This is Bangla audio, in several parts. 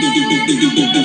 do do do do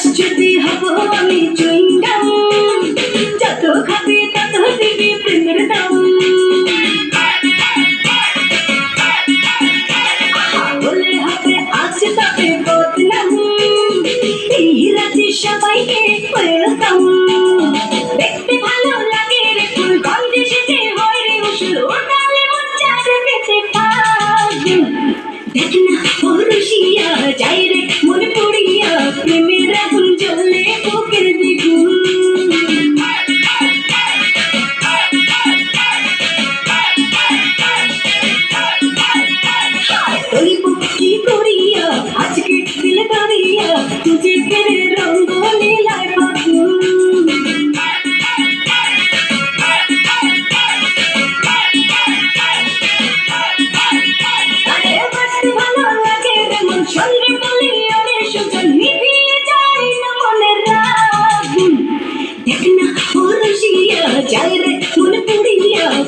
আশ্চুতি হব আমি চুইংগাম যত খাবি তত দিবি প্রেমের দাম। বলে হবে আজ তবে বদনাম, এই রাতে সবাইকে ওয়েলকাম। দেখতে ভালো লাগে রে ফুল, গন্ধে সেজে হয় রে উসুল ওটালে মন চারে পেতে পাগল দেখনা পড়িয়া যায় রে মন পড়িয়া প্রেমের আগুন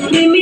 Give me